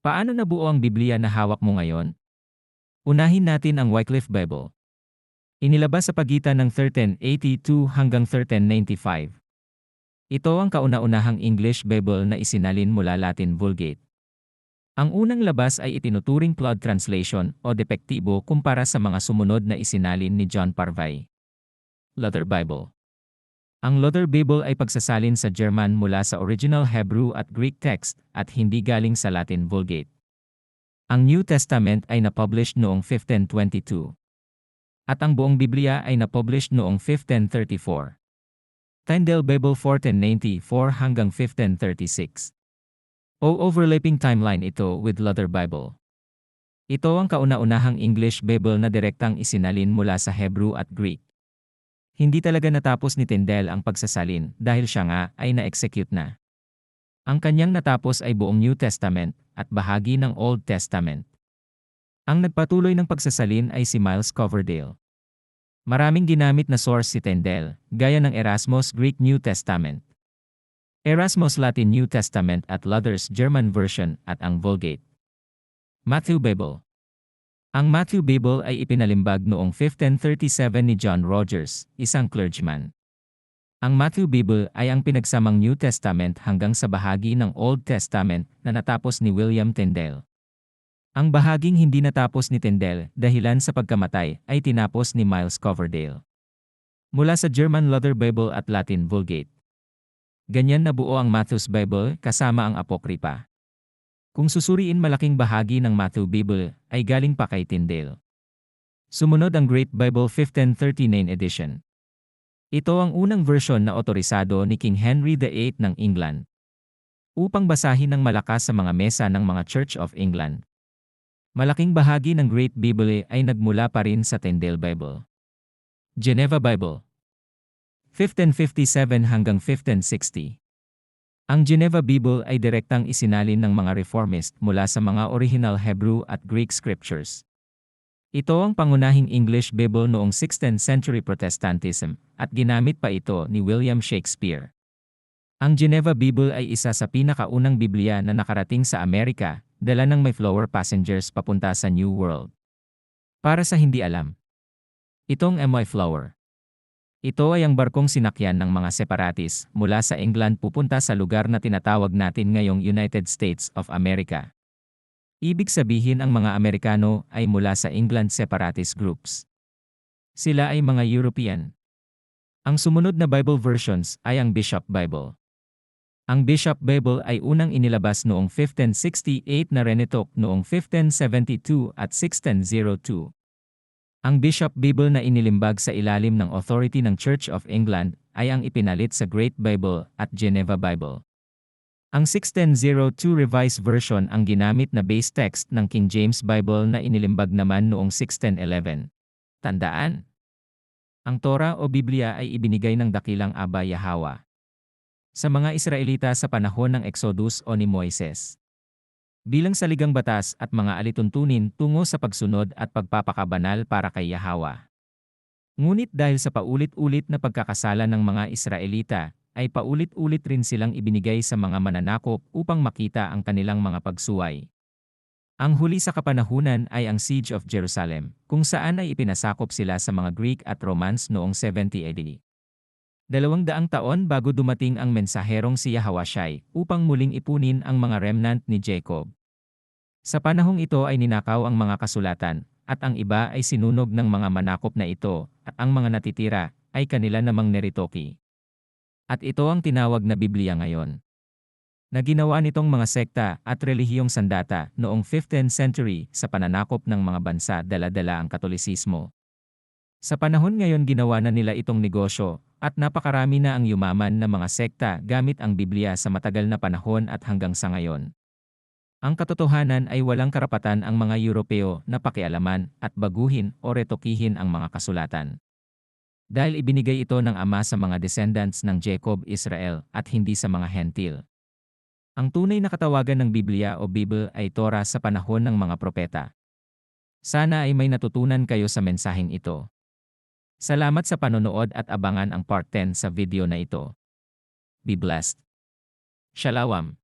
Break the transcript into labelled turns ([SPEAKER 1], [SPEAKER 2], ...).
[SPEAKER 1] Paano nabuo ang Biblia na hawak mo ngayon? Unahin natin ang Wycliffe Bible. Inilabas sa pagitan ng 1382 hanggang 1395. Ito ang kauna-unahang English Bible na isinalin mula Latin Vulgate. Ang unang labas ay itinuturing Claude Translation o depektibo kumpara sa mga sumunod na isinalin ni John Parvay. Luther Bible Ang Luther Bible ay pagsasalin sa German mula sa original Hebrew at Greek text at hindi galing sa Latin Vulgate. Ang New Testament ay napublish noong 1522. At ang buong Biblia ay napublish noong 1534. Tyndale Bible 1494 hanggang 1536. O overlapping timeline ito with Luther Bible. Ito ang kauna-unahang English Bible na direktang isinalin mula sa Hebrew at Greek. Hindi talaga natapos ni Tyndale ang pagsasalin dahil siya nga ay na-execute na. Ang kanyang natapos ay buong New Testament at bahagi ng Old Testament. Ang nagpatuloy ng pagsasalin ay si Miles Coverdale. Maraming ginamit na source si Tyndale, gaya ng Erasmus Greek New Testament, Erasmus Latin New Testament at Luther's German Version at ang Vulgate. Matthew Bible Ang Matthew Bible ay ipinalimbag noong 1537 ni John Rogers, isang clergyman. Ang Matthew Bible ay ang pinagsamang New Testament hanggang sa bahagi ng Old Testament na natapos ni William Tyndale. Ang bahaging hindi natapos ni Tyndale dahilan sa pagkamatay ay tinapos ni Miles Coverdale. Mula sa German Luther Bible at Latin Vulgate. Ganyan nabuo ang Matthew's Bible kasama ang Apokripa. Kung susuriin malaking bahagi ng Matthew Bible ay galing pa kay Tyndale. Sumunod ang Great Bible 1539 edition. Ito ang unang version na otorisado ni King Henry VIII ng England upang basahin ng malakas sa mga mesa ng mga Church of England. Malaking bahagi ng Great Bible ay nagmula pa rin sa Tyndale Bible. Geneva Bible 1557 hanggang 1560 Ang Geneva Bible ay direktang isinalin ng mga reformist mula sa mga original Hebrew at Greek scriptures. Ito ang pangunahing English Bible noong 16th century Protestantism at ginamit pa ito ni William Shakespeare. Ang Geneva Bible ay isa sa pinakaunang Biblia na nakarating sa Amerika dala ng Mayflower passengers papunta sa New World. Para sa hindi alam, itong MY Flower. Ito ay ang barkong sinakyan ng mga separatis mula sa England pupunta sa lugar na tinatawag natin ngayong United States of America. Ibig sabihin ang mga Amerikano ay mula sa England separatist groups. Sila ay mga European. Ang sumunod na Bible versions ay ang Bishop Bible. Ang Bishop Bible ay unang inilabas noong 1568 na renitok noong 1572 at 1602. Ang Bishop Bible na inilimbag sa ilalim ng authority ng Church of England ay ang ipinalit sa Great Bible at Geneva Bible. Ang 1602 Revised Version ang ginamit na base text ng King James Bible na inilimbag naman noong 1611. Tandaan! Ang Torah o Biblia ay ibinigay ng dakilang Aba Yahawa sa mga Israelita sa panahon ng Exodus o ni Moises. Bilang saligang batas at mga alituntunin tungo sa pagsunod at pagpapakabanal para kay Yahawa. Ngunit dahil sa paulit-ulit na pagkakasala ng mga Israelita, ay paulit-ulit rin silang ibinigay sa mga mananakop upang makita ang kanilang mga pagsuway. Ang huli sa kapanahunan ay ang Siege of Jerusalem, kung saan ay ipinasakop sila sa mga Greek at Romans noong 70 AD. Dalawang daang taon bago dumating ang mensaherong si Yahawashai upang muling ipunin ang mga remnant ni Jacob. Sa panahong ito ay ninakaw ang mga kasulatan, at ang iba ay sinunog ng mga manakop na ito, at ang mga natitira ay kanila namang neritoki. At ito ang tinawag na Biblia ngayon. Na ginawa nitong mga sekta at relihiyong sandata noong 15th century sa pananakop ng mga bansa dala-dala ang katolisismo. Sa panahon ngayon ginawa na nila itong negosyo at napakarami na ang yumaman na mga sekta gamit ang Biblia sa matagal na panahon at hanggang sa ngayon. Ang katotohanan ay walang karapatan ang mga Europeo na pakialaman at baguhin o retokihin ang mga kasulatan. Dahil ibinigay ito ng Ama sa mga descendants ng Jacob Israel at hindi sa mga Hentil. Ang tunay na katawagan ng Biblia o Bible ay Torah sa panahon ng mga propeta. Sana ay may natutunan kayo sa mensaheng ito. Salamat sa panonood at abangan ang part 10 sa video na ito. Be blessed. Shalawam.